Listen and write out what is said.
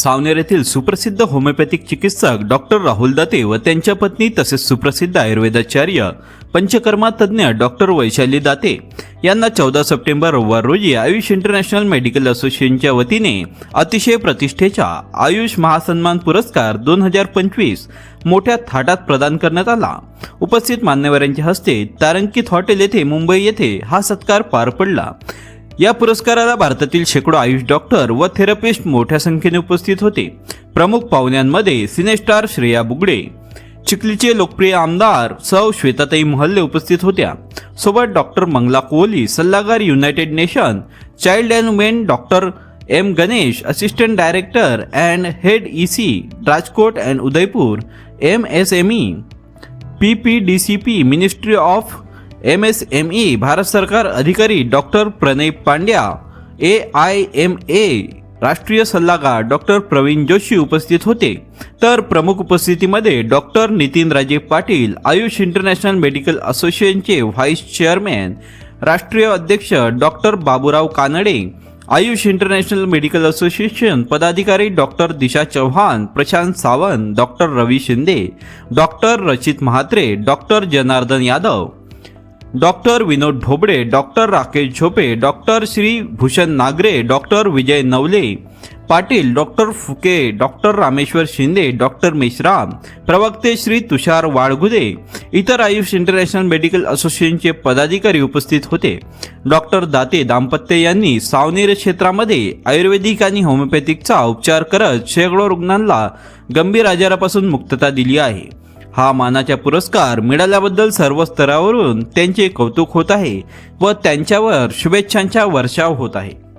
सावनेर येथील सुप्रसिद्ध होमिओपॅथिक चिकित्सक डॉक्टर राहुल दाते व त्यांच्या पत्नी तसेच सुप्रसिद्ध आयुर्वेदाचार्य पंचकर्मा तज्ज्ञ डॉक्टर वैशाली दाते यांना चौदा सप्टेंबर रविवार रोजी आयुष इंटरनॅशनल मेडिकल असोसिएशनच्या वतीने अतिशय प्रतिष्ठेच्या आयुष महासन्मान पुरस्कार दोन हजार पंचवीस मोठ्या थाटात प्रदान करण्यात आला. उपस्थित मान्यवरांच्या हस्ते तारंकित हॉटेल येथे मुंबई येथे हा सत्कार पार पडला. या पुरस्काराला भारतातील शेकडो आयुष डॉक्टर व थेरपिस्ट मोठ्या संख्येने उपस्थित होते. प्रमुख पाहुण्यांमध्ये सिनेस्टार श्रेया बुगडे चिखलीचे लोकप्रिय आमदार सौ श्वेताताई महल्ले उपस्थित होत्या. सोबत डॉक्टर मंगला कोहली सल्लागार United Nation child and women doctor M Ganesh assistant director and head E C Rajkot and Udaipur M S M E P P D C P ministry of M S M E Bharat सरकार अधिकारी doctor Pranay Pandya A I M A राष्ट्रीय सल्लागार doctor Pravin Joshi उपस्थित होते. तर प्रमुख उपस्थितीमध्ये doctor Nitin Raje Patil Ayush international medical असोसिएशनचे व्हाईस चेअरमॅन राष्ट्रीय अध्यक्ष doctor Baburao Kanade Ayush international medical association पदाधिकारी doctor Disha Chavan Prashant Sawant doctor Ravi Shinde doctor Rachit Mhatre doctor Janardan Yadav doctor Vinod Dhoble doctor Rakesh Zope doctor Shri Bhushan Nagre doctor Vijay Navale Patil doctor Phuke doctor Rameshwar Shinde doctor Mishra प्रवक्ते श्री तुषार वाळगुदे इतर Ayush international medical असोसिएशनचे पदाधिकारी उपस्थित होते. Doctor Date दाम्पत्य यांनी सावनेर क्षेत्रामध्ये आयुर्वेदिक आणि होमिओपॅथिकचा उपचार करत शेकडो रुग्णांना गंभीर आजारापासून मुक्तता दिली आहे. हा मानाचा पुरस्कार मिळाल्याबद्दल सर्व स्तरावरून त्यांचे कौतुक होत आहे व त्यांच्यावर शुभेच्छांचा वर्षाव होत आहे.